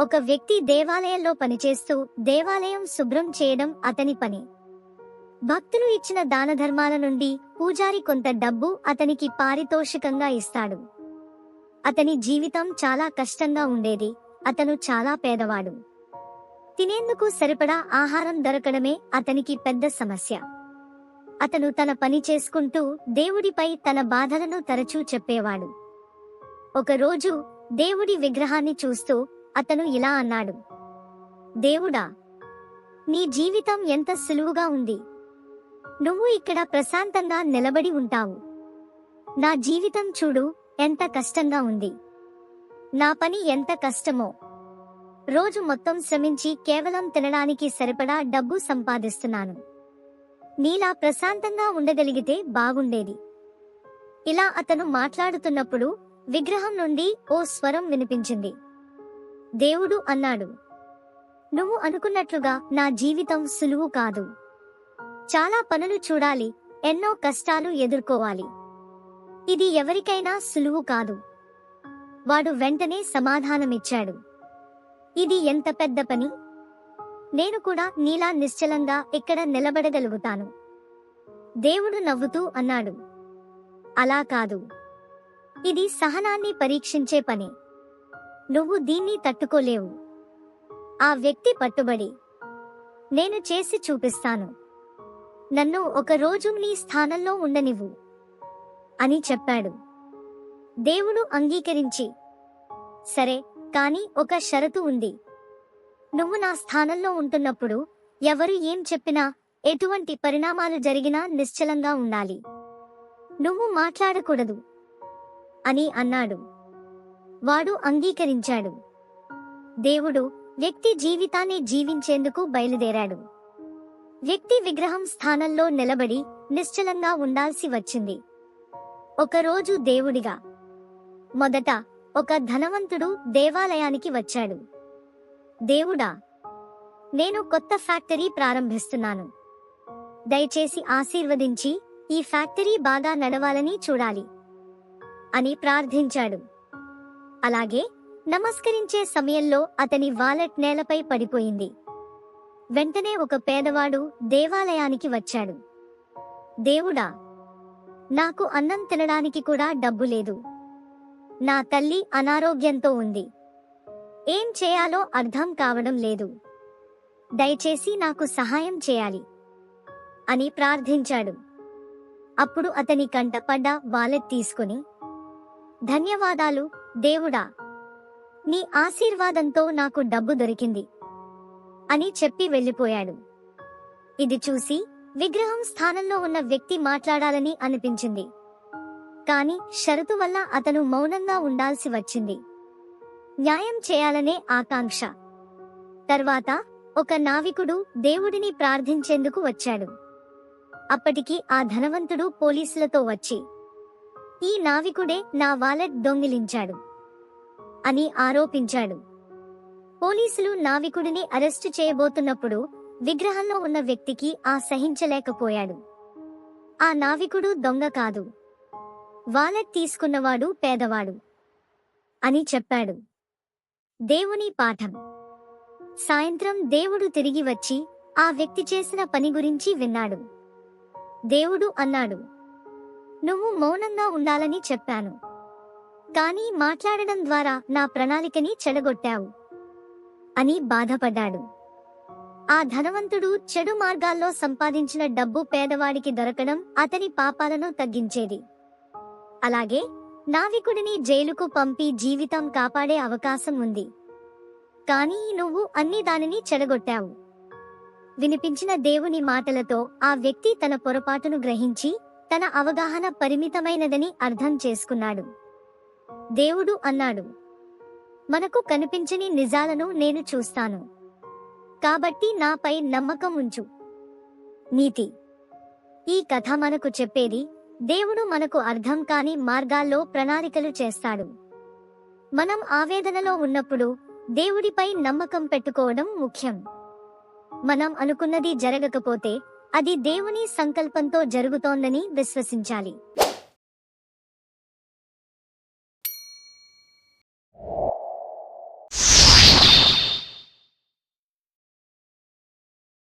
ఒక వ్యక్తి దేవాలయంలో పనిచేస్తూ దేవాలయం శుభ్రం చేయడం అతని పని. భక్తులు ఇచ్చిన దానధర్మాల నుండి పూజారి కొంత డబ్బు అతనికి పారితోషికంగా ఇస్తాడు. అతని జీవితం చాలా కష్టంగా ఉండేది అతను చాలా పేదవాడు. తినేందుకు సరిపడా ఆహారం దొరకడమే అతనికి పెద్ద సమస్య. అతను తన పని చేసుకుంటూ దేవుడిపై తన బాధలను తరచూ చెప్పేవాడు. ఒకరోజు దేవుడి విగ్రహాన్ని చూస్తూ అతను ఇలా అన్నాడు. దేవుడా నీ జీవితం ఎంత సులువుగా ఉంది. నువ్వు ఇక్కడ ప్రశాంతంగా నిలబడి ఉంటావు. నా జీవితం చూడు ఎంత కష్టంగా ఉంది. నా పని ఎంత కష్టమో. రోజు మొత్తం శ్రమించి కేవలం తినడానికి సరిపడా డబ్బు సంపాదిస్తున్నాను. నీలా ప్రశాంతంగా ఉండగలిగితే బాగుండేది. ఇలా అతను మాట్లాడుతున్నప్పుడు విగ్రహం నుండి ఓ స్వరం వినిపించింది. దేవుడు అన్నాడు. నువ్వు అనుకున్నట్లుగా నా జీవితం సులువు కాదు. చాలా పనులు చూడాలి ఎన్నో కష్టాలు ఎదుర్కోవాలి. ఇది ఎవరికైనా సులువు కాదు. వాడు వెంటనే సమాధానమిచ్చాడు. ఇది ఎంత పెద్ద పని? నేను కూడా నీలా నిశ్చలంగా ఇక్కడ నిలబడగలుగుతాను? దేవుడు నవ్వుతూ అన్నాడు. అలా కాదు. ఇది సహనాన్ని పరీక్షించే పని. నువ్వు దీన్ని తట్టుకోలేవు. ఆ వ్యక్తి పట్టుబడి నేను చేసి చూపిస్తాను. నన్ను ఒక రోజు నీ స్థానంలో ఉండనివ్వు అని చెప్పాడు. దేవుడు అంగీకరించి సరే కాని ఒక షరతు ఉంది. నువ్వు నా స్థానంలో ఉంటున్నప్పుడు ఎవరు ఏం చెప్పినా ఎటువంటి పరిణామాలు జరిగినా నిశ్చలంగా ఉండాలి. నువ్వు మాట్లాడకూడదు అని అన్నాడు. వాడు అంగీకరించాడు. దేవుడు వ్యక్తి జీవితాన్ని జీవించేందుకు బయలుదేరాడు. వ్యక్తి విగ్రహం స్థానంలో నిలబడి నిశ్చలంగా ఉండాల్సి వచ్చింది. ఒకరోజు దేవుడిగా మొదట ఒక ధనవంతుడు దేవాలయానికి వచ్చాడు. దేవుడా నేను కొత్త ఫ్యాక్టరీ ప్రారంభిస్తున్నాను. దయచేసి ఆశీర్వదించి ఈ ఫ్యాక్టరీ బాగా నడవాలని చూడాలి అని ప్రార్థించాడు. అలాగే నమస్కరించే సమయంలో అతని వాలెట్ నేలపై పడిపోయింది. వెంటనే ఒక పేదవాడు దేవాలయానికి వచ్చాడు. దేవుడా నాకు అన్నం తినడానికి కూడా డబ్బు లేదు. నా తల్లి అనారోగ్యంతో ఉంది. ఏం చేయాలో అర్థం కావడం లేదు. దయచేసి నాకు సహాయం చేయాలి అని ప్రార్థించాడు. అప్పుడు అతని కంటపడ్డ వాలెట్ తీసుకుని ధన్యవాదాలు దేవుడా నీ ఆశీర్వాదంతో నాకు డబ్బు దొరికింది అని చెప్పి వెళ్ళిపోయాడు. ఇది చూసి విగ్రహం స్థానంలో ఉన్న వ్యక్తి మాట్లాడాలని అనిపించింది. కాని షరతు వల్ల అతను మౌనంగా ఉండాల్సి వచ్చింది. న్యాయం చేయాలనే ఆకాంక్ష. తర్వాత ఒక నావికుడు దేవుడిని ప్రార్థించేందుకు వచ్చాడు. అప్పటికి ఆ ధనవంతుడు పోలీసులతో వచ్చి ఈ నావికుడే నా వాలెట్ దొంగిలించాడు అని ఆరోపించాడు. పోలీసులు నావికుడిని అరెస్టు చేయబోతున్నప్పుడు విగ్రహంలో ఉన్న వ్యక్తికి ఆ సహించలేకపోయాడు. ఆ నావికుడు దొంగ కాదు. వాలెట్ తీసుకున్నవాడు పేదవాడు అని చెప్పాడు. దేవుని పాఠం. సాయంత్రం దేవుడు తిరిగి వచ్చి ఆ వ్యక్తి చేసిన పని గురించి విన్నాడు. దేవుడు అన్నాడు నువ్వు మౌనంగా ఉండాలని చెప్పాను. కానీ మాట్లాడడం ద్వారా నా ప్రణాళికని చెడగొట్టావు. అని బాధపడ్డాడు. ఆ ధనవంతుడు చెడు మార్గాల్లో సంపాదించిన డబ్బు పేదవాడికి దొరకడం అతని పాపాలను తగ్గించేది. అలాగే నావికుడిని జైలుకు పంపి జీవితం కాపాడే అవకాశం ఉంది. కానీ నువ్వు అన్ని దానిని చెడగొట్టావు. వినిపించిన దేవుని మాటలతో ఆ వ్యక్తి తన పొరపాటును గ్రహించి తన అవగాహన పరిమితమైనదని అర్థం చేసుకున్నాడు. దేవుడు అన్నాడు మనకు కనిపించని నిజాలను నేను చూస్తాను. కాబట్టి నాపై నమ్మకం ఉంచు. నీతి. ఈ కథ మనకు చెప్పేది దేవుడు మనకు అర్థం కాని మార్గాల్లో ప్రణాళికలు చేస్తాడు. మనం ఆవేదనలో ఉన్నప్పుడు దేవుడిపై నమ్మకం పెట్టుకోవడం ముఖ్యం. మనం అనుకున్నది జరగకపోతే అది దేవుని సంకల్పంతో జరుగుతోందని విశ్వసించాలి.